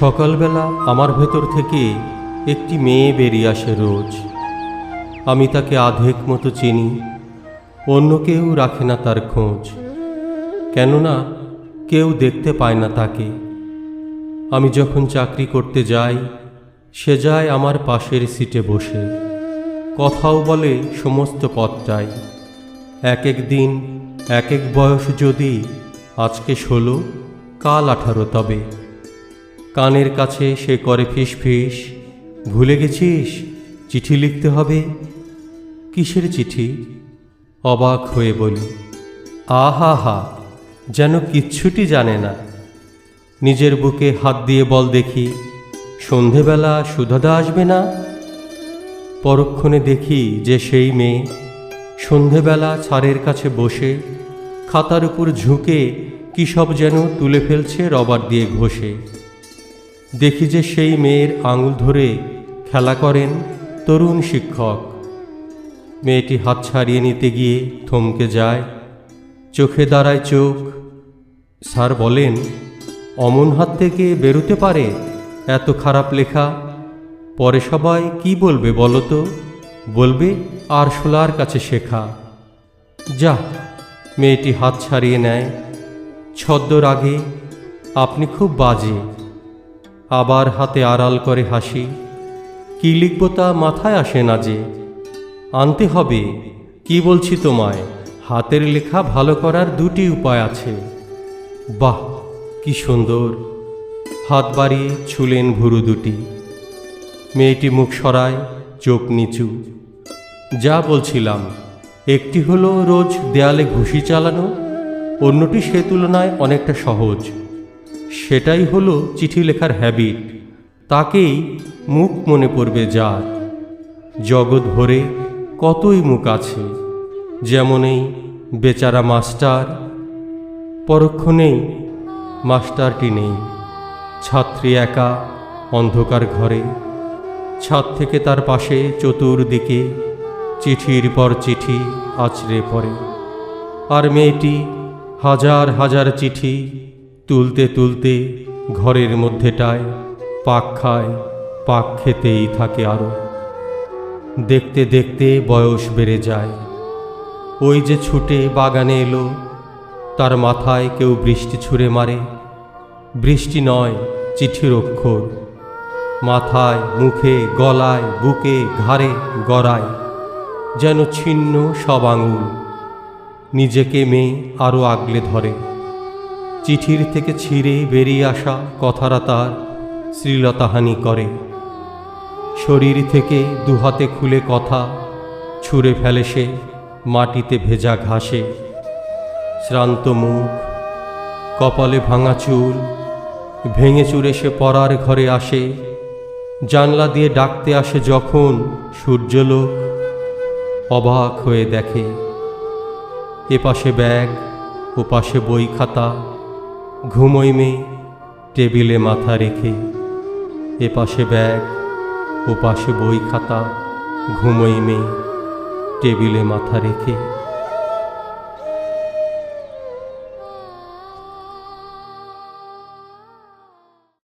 সকালবেলা আমার ভেতর থেকে একটি মেয়ে বেরিয়ে আসে রোজ। আমি তাকে আধেক মতো চিনি, অন্য কেউ রাখে না তার খোঁজ, কেননা কেউ দেখতে পায় না তাকে। আমি যখন চাকরি করতে যাই, সে যায় আমার পাশের সিটে বসে, কথাও বলে সমস্ত পথটাই। এক এক দিন এক এক বয়স যদি আজকে ষোলো, কাল আঠারো তবে। কানের কাছে সে করে ফিস ফিস। ভুলে গেছিস? চিঠি লিখতে হবে? কিসের চিঠি? অবাক হয়ে বলি আহা হা যেন কিচ্ছুটি জানে না। নিজের বুকে হাত দিয়ে বল দেখি, সন্ধেবেলা সুধাদা আসবে না? পরক্ষণে দেখি যে সেই মেয়ে সন্ধেবেলা ছাড়ের কাছে বসে খাতার উপর ঝুঁকে কী সব যেন তুলে ফেলছে রবার দিয়ে ঘষে। দেখি যে সেই মেয়ের আঙুল ধরে খেলা করেন তরুণ শিক্ষক। মেয়েটি হাত ছাড়িয়ে নিতে গিয়ে থমকে যায়। চোখে দাঁড়ায় চোখ। স্যার বলেন, অমন হাত থেকে বেরোতে পারে এত খারাপ লেখা। পরে সবাই কি বলবে বলো তো? বলবে, আর শোলার কাছে শেখা। যা, মেয়েটি হাত ছাড়িয়ে নেয়। ছদ্মর আগে আপনি খুব বাজে। আবার হাতে আড়াল করে হাসি, কি লিখব তা মাথায় আসে না যে? আনতে হবে, কি বলছি তোমায়? হাতের লেখা ভালো করার দুটি উপায় আছে। বাহ, কি সুন্দর! হাত বাড়িয়ে ছুলেন ভুরু দুটি। মেয়েটি মুখ সরায়, চোখ নিচু। যা বলছিলাম, একটি হলো রোজ দেয়ালে ঘুষি চালানো, অন্যটি সে তুলনায় অনেকটা সহজ। সেটাই হলো চিঠি লেখার হ্যাবিট তাকেই মুখ মনে পড়বে যার। জগৎ ভরে কতই মুখ আছে, যেমন এই বেচারা মাস্টার। পরক্ষণেই মাস্টারটি নেই। ছাত্রী একা, অন্ধকার ঘরে। ছাদ থেকে তার পাশে চতুর্দিকে চিঠির পর চিঠি আছড়ে পড়ে। আর মেয়েটি হাজার হাজার চিঠি তুলতে তুলতে ঘরের মধ্যেটায় পাক খায়, পাক খেতেই থাকে আরও দেখতে দেখতে বয়স বেড়ে যায়। ওই যে ছুটে বাগানে এলো, তার মাথায় কেউ বৃষ্টি ছুঁড়ে মারে। বৃষ্টি নয়, চিঠির অক্ষর। মাথায়, মুখে, গলায়, বুকে, ঘাড়ে, গড়ায়। যেন ছিন্ন সব আঙুল। নিজেকে মেয়ে আরও আগলে ধরে। চিঠির থেকে ছিঁড়ে বেরিয়ে আসা কথারা তার শ্লীলতাহানি করে। শরীর থেকে দুহাতে খুলে কথা ছুঁড়ে ফেলে সে, মাটিতে ভেজা ঘাসে। শ্রান্ত মুখ, কপালে ভাঙা চুল, ভেঙে চুরে সে পড়ার ঘরে আসে। জানলা দিয়ে ডাকতে আসে যখন সূর্যলোক অবাক হয়ে দেখে। এপাশে ব্যাগ, ওপাশে বই খাতা ঘুমোই মেয়ে টেবিলে মাথা রেখে এপাশে ব্যাগ ওপাশে বই খাতা, ঘুমোই মেয়ে টেবিলে মাথা রেখে।